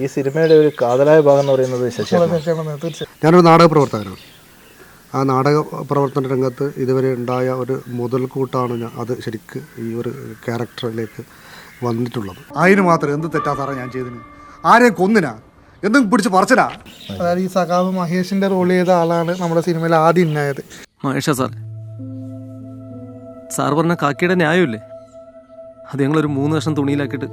ഈ സിനിമയുടെ ഒരു കാതലായ ഭാഗം എന്ന് പറയുന്നത് ഞാനൊരു നാടക പ്രവർത്തകനാണ്. ആ നാടക പ്രവർത്തന രംഗത്ത് ഇതുവരെ ഉണ്ടായ ഒരു മുതൽക്കൂട്ടാണ് ഞാൻ അത് ശരിക്ക് ഈ ഒരു ക്യാരക്ടറിലേക്ക് വന്നിട്ടുള്ളത്. അതിന് മാത്രം എന്ത് തെറ്റാ സാറേ ഞാൻ ചെയ്തിന്? ആരെയും കൊന്നിനാ? എന്തും പിടിച്ച് പറിച്ചനാ? അതായത് ഈ സഖാവ് മഹേഷിന്റെ റോൾ ചെയ്ത ആളാണ് നമ്മുടെ സിനിമയിൽ ആദ്യം ഉണ്ടായത് മഹേഷ സാർ. സാർ പറഞ്ഞ കാക്കിയുടെ ന്യായമില്ലേ? അത് ഞങ്ങളൊരു മൂന്ന് വർഷം തുണിയിലാക്കിയിട്ട്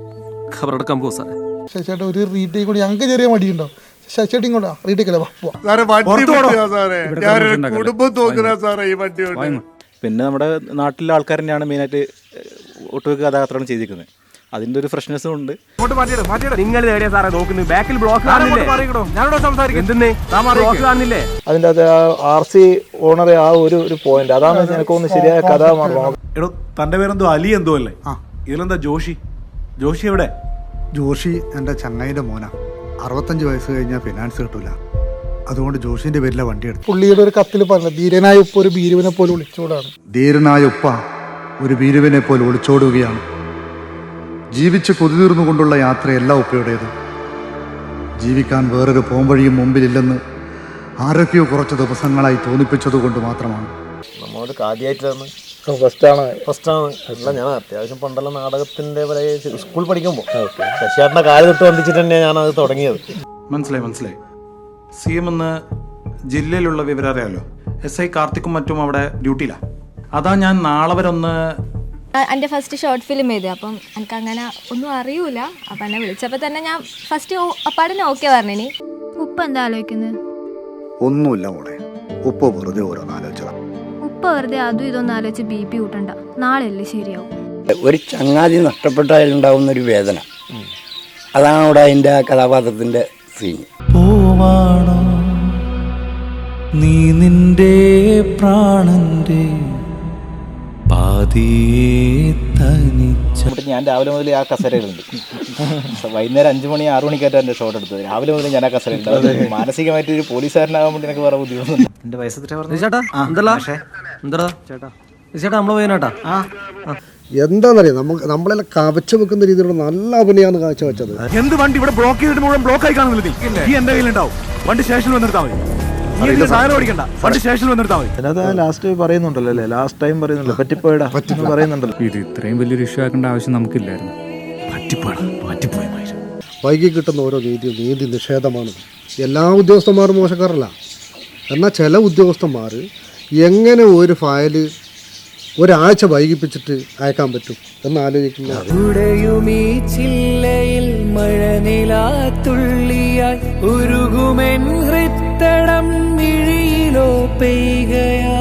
ഖബറടക്കാൻ പോകും സാറേ. ശശിയേട്ടൻ ഒരു റീടേക്ക് കൂടി ഞങ്ങൾക്ക് ചെറിയ മടിയുണ്ടോ? ശശിയേട്ടൻ ഇങ്ങോട്ടാ റീടേക്ക് അല്ലേ വാ, പോവാം വണ്ടി പിടിച്ചതാ സാറേ. ഞാനൊരു കുടുംബം നോക്കുന്ന സാറേ ഈ വണ്ടി കൊണ്ട്. പിന്നെ നമ്മുടെ നാട്ടിലെ ആൾക്കാർ തന്നെയാണ് മെയിനായിട്ട് ഒട്ടുമിക്ക കഥാപാത്രങ്ങളും ചെയ്തിരിക്കുന്നത്. അതിന്റെ ഒരു ഫ്രഷ്നെസ്സും ഉണ്ട്. നിങ്ങൾ നേടിയ സാറേ നോക്കുന്നത്? ബാക്കിൽ ബ്ലോക്ക് എന്തെന്നേ? ബ്ലോക്ക് കാണുന്നില്ലേ അതിന്റെ അത് ആർ സി ഓണറെ ആ ഒരു ഒരു പോയിന്റ് അതാണ് എനിക്ക് ഒന്ന് ശരിയായ കഥാമാർഗം എടോ തന്റെ പേരെന്തോ അലി എന്തോ അല്ലേ? ഇതിലെന്താ ജോഷി? ജോഷി എവിടെ? ജോഷി എന്റെ ചങ്ങായിന്റെ മോന. അറുപത്തഞ്ച് വയസ്സ് കഴിഞ്ഞാൽ ഫിനാൻസ് കിട്ടൂല. അതുകൊണ്ട് ജോഷിന്റെ പേരിലെ വണ്ടി എടുത്തു പുള്ളിയുടെ ഒരു കത്തിൽ പറഞ്ഞു ധീരനായ ഉപ്പ ഒരു ബീരുവിനെ പോലെ വിളിച്ചോടാണ് ധീരനായ ഉപ്പ ഒരു ബീരുവിനെ പോലെ ഒളിച്ചോടുകയാണ്. ജീവിച്ച് കൊതിതീർന്നുകൊണ്ടുള്ള യാത്രയല്ല ഉപ്പയുടേത്. ജീവിക്കാൻ വേറൊരു പോംവഴിയും മുമ്പിലില്ലെന്ന് ആരൊക്കെയോ കുറച്ച് ദിവസങ്ങളായി തോന്നിപ്പിച്ചത് കൊണ്ട് മാത്രമാണ്. നമ്മളോട് ആദ്യമായിട്ടാണ് ഫസ്റ്റാണ് ഫസ്റ്റാണ് അല്ല ഞാൻ അത്യാവശ്യം പണ്ടുള്ള നാടകത്തിന്റെ സ്കൂൾ പഠിക്കുമ്പോൾ ശശിയാട്ടിന്റെ കാൽ തൊട്ട് വന്നിച്ചിട്ട് തന്നെയാണ് ഞാൻ അത് തുടങ്ങിയത്. മനസ്സിലായി മനസ്സിലായി. സി എം എന്ന് ജില്ലയിലുള്ള വിവരം അറിയാലോ? എസ് ഐ കാർത്തിക്കും മറ്റും അവിടെ ഡ്യൂട്ടിയിലാ. അതാ ഞാൻ നാളെ വരെ ഒന്ന് എന്റെ ഫസ്റ്റ് ഷോർട്ട് ഫിലിം ചെയ്തത് അപ്പം എനിക്ക് അങ്ങനെ ഒന്നും അറിയൂല. അപ്പം എന്നെ വിളിച്ചപ്പോൾ തന്നെ ഞാൻ ഫസ്റ്റ് അപ്പാടിനെ ഓക്കെ പറഞ്ഞിനി. ഉപ്പ് എന്താ ആലോചിക്കുന്നത് ഒന്നുമില്ല മോളെ. ഉപ്പ വെറുതെ ഓരോന്ന് ആലോചിച്ചതാ. ഉപ്പ വെറുതെ അതും ഇതൊന്നും ആലോചിച്ച് ബി പി കൂട്ടണ്ട. നാളെയല്ലേ ശരിയാവും? ഒരു ചങ്ങാതി നഷ്ടപ്പെട്ടുണ്ടാവുന്ന ഒരു വേദന. അതാണ് അവിടെ അതിന്റെ ആ കഥാപാത്രത്തിന്റെ സീൻ പോവാണോ? നീ നിന്റെ പ്രാണന്റെ പാതിയെ തനിച്ച ഞാൻ രാവിലെ മുതൽ ആ കസേരയിലുണ്ട്. വൈകുന്നേരം അഞ്ച് മണി ആറു മണിക്കായിട്ട് എന്റെ ഷോട്ട് എടുത്തത്. രാവിലെ മുതൽ ഞാൻ ആ കസേരയിലുണ്ട് അത്. മാനസികമായിട്ട് ഒരു പോലീസുകാരനാകാൻ വേണ്ടി എനിക്ക് വേറെ ബുദ്ധിമുട്ടുണ്ട്. എന്റെ വയസ്സ് ചേട്ടാ എന്തല്ല? എന്താ ചേട്ടാ. ചേട്ടാ നമ്മളെ ആ. എന്താണെന്നറിയാം നമുക്ക് നമ്മളെ കവച്ചു വെക്കുന്ന രീതിയിലുള്ള നല്ല അഭിനയാണ് കാഴ്ച വെച്ചത് എന്ത് വണ്ടി ഇവിടെ ബ്ലോക്ക് ചെയ്തിട്ട് മുഴുവൻ ബ്ലോക്ക് ആയി കാണുന്നില്ല നീ? എന്റെ കയ്യിലുണ്ടാവും. വണ്ടി സ്റ്റേഷനിൽ വന്നിരുത്താ മതി. ലാസ്റ്റ് പറയുന്നുണ്ടല്ലോ അല്ലേ? ലാസ്റ്റ് ടൈം പറയുന്നുണ്ടല്ലോ. പറ്റിപ്പോയടാ. എന്ന് പറയുന്നുണ്ടല്ലോ. ഇത് ഇത്രയും വലിയൊരു ഇഷ്യൂ ആക്കേണ്ട ആവശ്യം നമുക്കില്ലായിരുന്നു. പറ്റിപ്പോടാ പറ്റിപ്പോയ മനുഷ്യൻ വൈകി കിട്ടുന്ന ഓരോ നീതിയും നീതി നിഷേധമാണ്. എല്ലാ ഉദ്യോഗസ്ഥന്മാരും മോശക്കാരല്ല. എന്നാൽ ചില ഉദ്യോഗസ്ഥന്മാർ എങ്ങനെ ഒരു ഫയൽ ഒരാഴ്ച വൈകിപ്പിച്ചിട്ട് അയക്കാൻ പറ്റും എന്ന് ആലോചിക്കില്ല ഉടയുമീ ചില്ലയിൽ മഴനിലാത്തുള്ളിയായി ഉരുകുമെൻ ഹൃത്തടം പെയ്കയാ.